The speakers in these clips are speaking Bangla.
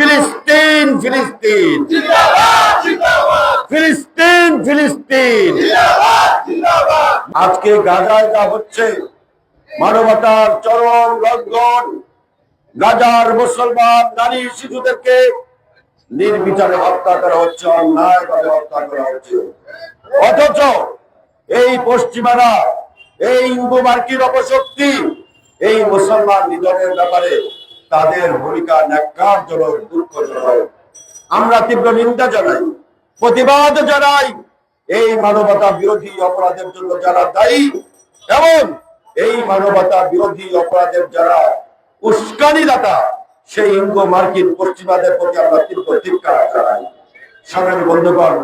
ফিলিস্তিন ফিলিস্তিন। ফিলিস্তিন ফিলিস্তিন। আজকে গাজায় যা হচ্ছে, মানবতার চরম লঙ্ঘন, গাজার মুসলমান নারী শিশুদেরকে নির্বিচারে হত্যা করা হচ্ছে অন্যায় হত্যা করা হচ্ছে। অথচ এই পশ্চিমারা, এই ইন্দু মার্কিন অপশক্তি, এই মুসলমান নিধনের ব্যাপারে তাদের ভূমিকা ন্যাক্কারজনক দুঃখজনক আমরা তীব্র নিন্দা জানাই, প্রতিবাদ জানাই এই মানবতা বিরোধী অপরাধের জন্য যারা দায়ী এবং এই মানবতা বিরোধী অপরাধের যারা উস্কানিদাতা, সেই ইঙ্গো মার্কিন পশ্চিমাদের প্রতি আমরা তীব্র ধিক্কার জানাই। সংগ্রামী বন্ধুগণ,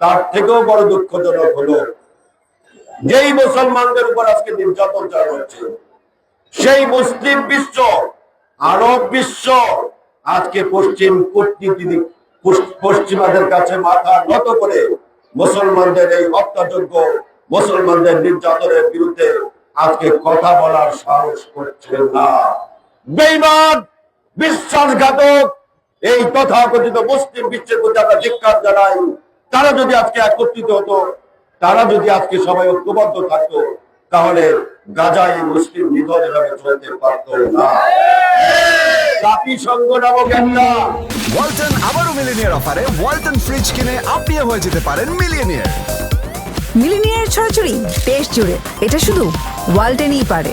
তার থেকেও বড় দুঃখজনক হলো, যেই মুসলমানদের উপর আজকে নির্যাতন চালানো হচ্ছে, সেই মুসলিম বিশ্ব আরব বিশ্ব, আজকে পশ্চিম কূটনীতি পশ্চিমাদের কাছে মাথা নত করে মুসলমানদের এই হত্যাযোগ্য মুসলমানদের নির্যাতনের বিরুদ্ধে আজকে কথা বলার সাহস করছে না। বেইমান বিশ্বাসঘাতক, এই তথাকথিত মুসলিম বিশ্বের প্রতি আমরা ধিক্কার জানাই। তারা যদি আজকে একত্রিত হতো, তারা যদি আজকে সবাই ঐক্যবদ্ধ থাকতো তাহলে গাজায় মুসলিম নিধন এভাবে চলতে পারত না। ওয়ালটন আবারও মিলিনিয়ার অফারে ওয়ালটন ফ্রিজ কিনে আপনিও হয়ে যেতে পারেন মিলিনিয়ার ছড়াছড়ি দেশ জুড়ে। এটা শুধু ওয়ালটেনই পারে।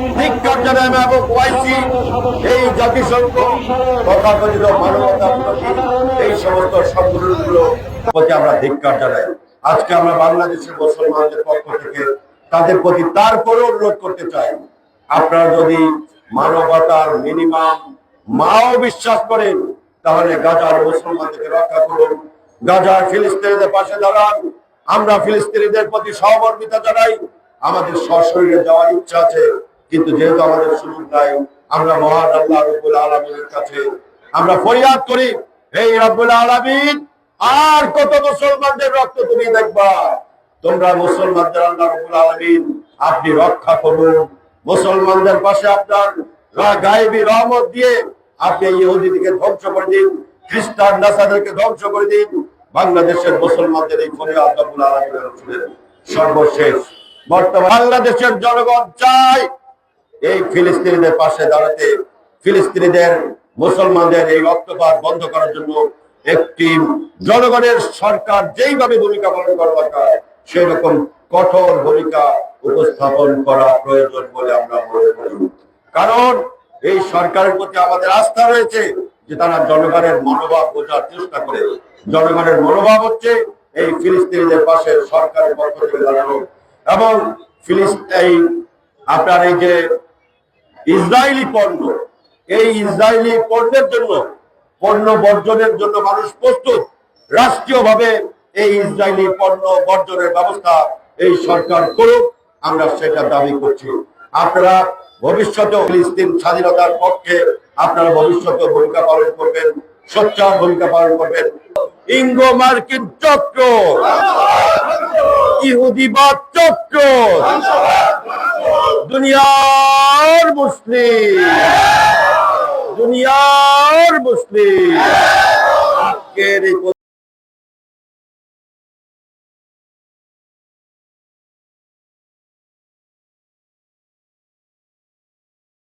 আপনারা যদি মানবতার মিনিমাম মাও বিশ্বাস করেন, তাহলে গাজার মুসলমানদেরকে রক্ষা করুন। গাজার ফিলিস্তিনিদের পাশে দাঁড়ান। আমরা ফিলিস্তিনিদের প্রতি সহমর্মিতা জানাই। আমাদের সশরীরে যাওয়ার ইচ্ছা আছে। কিন্তু যেহেতু আমাদের সুযোগ নাই, আমরা মহান আল্লাহ রব্বুল আলমিনের কাছে আমরা ফরিয়াদ করি এই রব্বুল আলমিন, আর কত মুসলমানদের রক্ত তুমি দেখবা? তোমরা মুসলমানদের আল্লাহ রব্বুল আলমিন, আপনি রক্ষা করুন। মুসলমানদের পাশে আপনার গায়েবী রহমত দিয়ে আপনি ইহুদিদিকে ধ্বংস করে দিন, খ্রিস্টান নাসাদেরকে ধ্বংস করে দিন। বাংলাদেশের মুসলমানদের এই ফরিয়াদ রব্বুল আলমিনের সর্বশেষ। বর্তমান বাংলাদেশের জনগণ চায় এই ফিলিস্তিনিদের পাশে দাঁড়াতে ফিলিস্তিনিদের, মুসলমানদের এই রক্তপাত বন্ধ করার জন্য একটি জনগণের সরকার যেইভাবে ভূমিকা পালন করা দরকার সেই রকম কঠোর ভূমিকা উপস্থাপন করা প্রয়োজন বলে আমরা মনে করি। কারণ এই সরকারের প্রতি আমাদের আস্থা রয়েছে যে তারা জনগণের মনোভাব বোঝার চেষ্টা করে। জনগণের মনোভাব হচ্ছে এই ফিলিস্তিনিদের পাশে সরকারের পক্ষ থেকে দাঁড়ানো এবং ফিলিস্তিন আপনার এই যে ইসরায়েলি পণ্য এই ইসরায়েলি পণ্যের জন্য, পণ্য বর্জনের জন্য মানুষ প্রস্তুত। রাষ্ট্রীয়ভাবে এই ইসরায়েলি পণ্য বর্জনের ব্যবস্থা এই সরকার করুক, আমরা সেটা দাবি করছি। আপনারা ভবিষ্যতে ফিলিস্তিন স্বাধীনতার পক্ষে আপনারা ভবিষ্যতে ভূমিকা পালন করবেন, সোচ্চার ভূমিকা পালন করবেন। ইঙ্গো মার্কিন চক্র ইহুদিবাদ চক্র দুনিয়ার মুসলিম। দুনিয়ার মুসলিম।